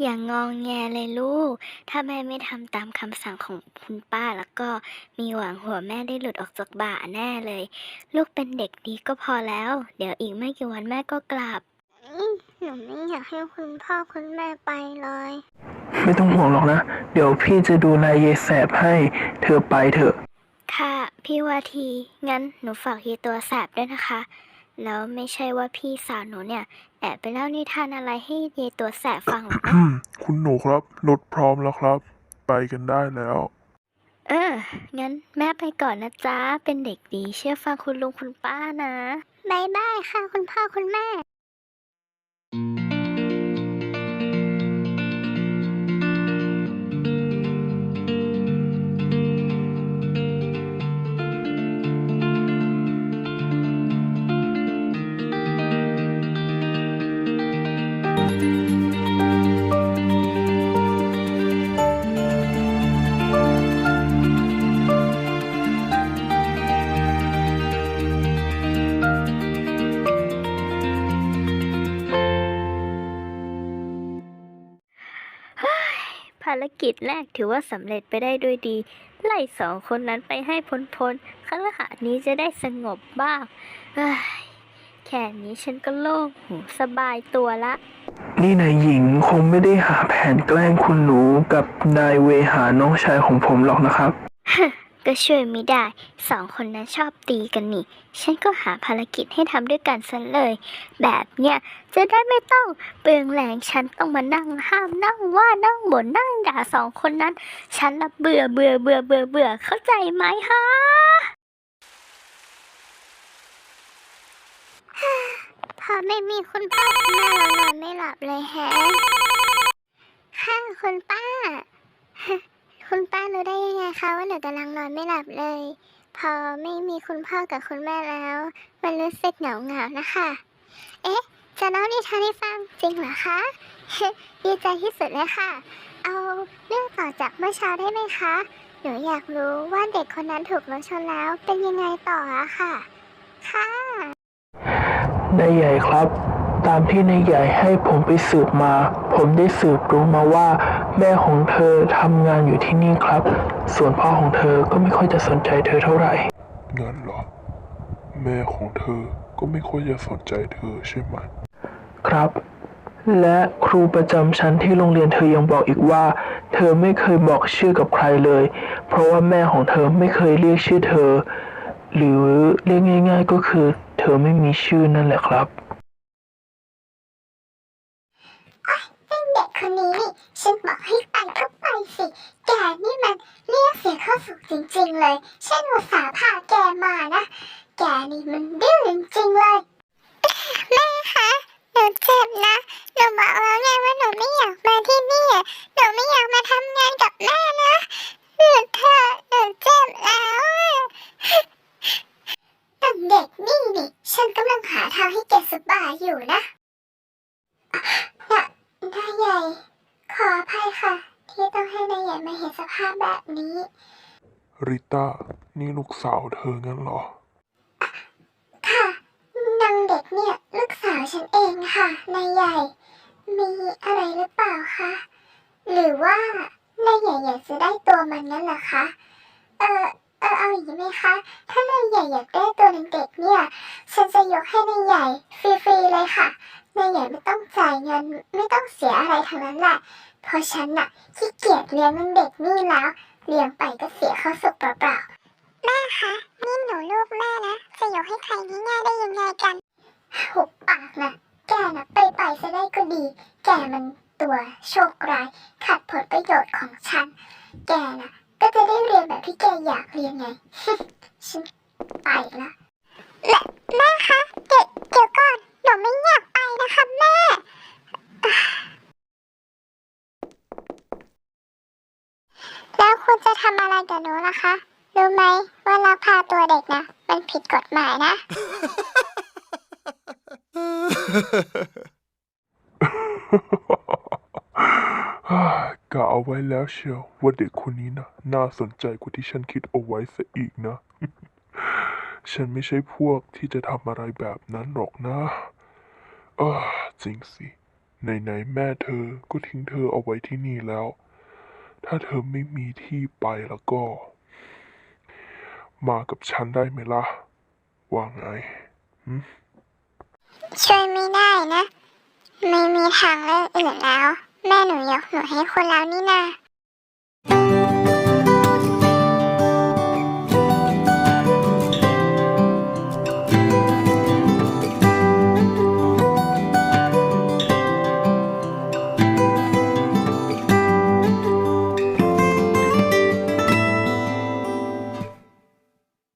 ออย่างงองแงเลยลูก ถ้าแม่ไม่ทำตามคำสั่งของคุณป้าแล้วก็มีหวังหัวแม่ได้หลุดออกจากบ่าแน่เลย ลูกเป็นเด็กดีก็พอแล้ว เดี๋ยวอีกไม่กี่วันแม่ก็กลับอืมหนูไม่อยากให้คุณพ่อคุณแม่ไปเลย ไม่ต้องห่วงหรอกนะ เดี๋ยวพี่จะดูแลยายแสบให้ เธอไปเถอะ ค่ะพี่วาที งั้นหนูฝากยีตัวแสบด้วยนะคะ แล้วไม่ใช่ว่าพี่สาวหนูเนี่ย แอบไปเล่านิทานอะไรให้ยายตัวแสบฟังหรอกนะคุณหนูครับรถพร้อมแล้วครับ ไปกันได้แล้ว เออ งั้นแม่ไปก่อนนะจ๊ะ เป็นเด็กดีเชื่อฟังคุณลุงคุณป้านะ บายบายค่ะ คุณพ่อคุณแม่ารกิจแรกถือว่าสำเร็จไปได้ด้วยดี ไล่สองคนนั้นไปให้พ้นพ้นๆคฤหาสน์นี้จะได้สงบบ้างเอ้ยแค่นี้ฉันก็โล่งหูสบายตัวละ นี่นายหญิงคงไม่ได้หาแผนแกล้งคุณหนูกับนายเวหาน้องชายของผมหรอกนะครับ ก็ช่วยไม่ได้ สองคนนั้นชอบตีกันนี่ ฉันก็หาภารกิจให้ทำด้วยกันซะเลย แบบเนี้ยจะได้ไม่ต้องเปลืองแรงฉันต้องมานั่งห้ามนั่งว่านั่งบ่นนั่งด่าสองคนนั้น ฉันละเบื่อเบื่อเบื่อเบื่อเบื่อเข้าใจไหมฮะพอไม่มีคุณพ่อคุณแม่เรานอนไม่หลับเลยแฮะค่ะคุณป้า คุณป้ารู้ได้ยังไงคะว่าหนูกำลังนอนไม่หลับเลย พอไม่มีคุณพ่อกับคุณแม่แล้ว มันรู้สึกเหงาเหงานะคะ เอ๊ะ จะเล่านิทานให้ฟังจริงเหรอคะดีใจที่สุดเลยค่ะ เอาเรื่องต่อจากเมื่อเช้าได้ไหมคะ หนูอยากรู้ว่าเด็กคนนั้นถูกรถชนแล้วเป็นยังไงต่ออะค่ะ ค่ะนายใหญ่ครับ ตามที่นายใหญ่ให้ผมไปสืบมา ผมได้สืบรู้มาว่า แม่ของเธอทำงานอยู่ที่นี่ครับ ส่วนพ่อของเธอก็ไม่ค่อยจะสนใจเธอเท่าไหร่งั้นเหรอ แม่ของเธอก็ไม่ค่อยจะสนใจเธอใช่ไหม ครับ และครูประจำชั้นที่โรงเรียนเธอยังบอกอีกว่า เธอไม่เคยบอกชื่อกับใครเลย เพราะว่าแม่ของเธอไม่เคยเรียกชื่อเธอ หรือเรียกง่าย ๆ ก็คือ เธอไม่มีชื่อนั่นแหละครับ เป็นเด็กคนนี้นี่ ฉันบอกให้ไปก็ไปสิ แกนี่มันเรียกเสียเข้าสุขจริงๆเลย ฉันอุตส่าห์พาแกมานะ แกนี่มันดื้อจริงๆเลย แม่คะ หนูเจ็บนะ หนูบอกแล้วไงว่าหนูไม่อยากมาที่นี่ หนูไม่อยากมาทำงานกับแม่นะหยุดเถอะหนูเจ็บแล้วตั้งเด็กนี่นี่ ฉันกำลังหาทางให้แกสบายอยู่นะนะนายใหญ่ ขออภัยค่ะ ที่ต้องให้นายใหญ่มาเห็นสภาพแบบนี้ ริต้า นี่ลูกสาวเธองั้นเหรอ ค่ะนางเด็กเนี่ยลูกสาวฉันเองค่ะนายใหญ่ มีอะไรหรือเปล่าคะหรือว่านายใหญ่อยากจะได้ตัวมันนั่นเหรอคะเออเออเอาอย่างนี้ไหมคะถ้านายใหญ่อยากได้ตัวนางเด็กเนี่ย ฉันจะยกให้นายใหญ่ฟรีๆเลยค่ะ นายใหญ่ไม่ต้องจ่ายเงินไม่ต้องเสียอะไรทั้งนั้นแหละเพราะฉันน่ะขี้เกียจเลี้ยงนางเด็กนี่แล้วเลี้ยงไปก็เสียเข้าสุกเปล่าๆแม่คะนี่หนูลูกแม่นะจะยกให้ใครง่ายๆได้ยังไงกันหุบปากนะแกนะไปไปซะได้ก็ดี แกมันตัวโชคร้ายขัดผลประโยชน์ของฉัน แกนะก็จะได้เรียนแบบที่แกอยากเรียนไงฉันไปละแม่แม่คะเดี๋ยวเดี๋ยวก่อนหนูไม่อยากไปนะคะแม่ แล้วคุณ จะทำอะไรกับหนูล่ะคะ รู้ไหมว่าลักพาตัวเด็กนะ มันผิดกฎหมายนะ กะเอาไว้แล้วเชียวว่าเด็กคนนี้นะน่าสนใจกว่าที่ฉันคิดเอาไว้ซะอีกนะ ฉันไม่ใช่พวกที่จะทำอะไรแบบนั้นหรอกนะเออจริงสิไหนๆแม่เธอก็ทิ้งเธอเอาไว้ที่นี่แล้ว ถ้าเธอไม่มีที่ไปแล้วก็ มากับฉันได้ไหมล่ะ ว่าไงช่วยไม่ได้นะ ไม่มีทางเลือกอื่นแล้ว แม่หนูยกหนูให้คนแล้วนี่นา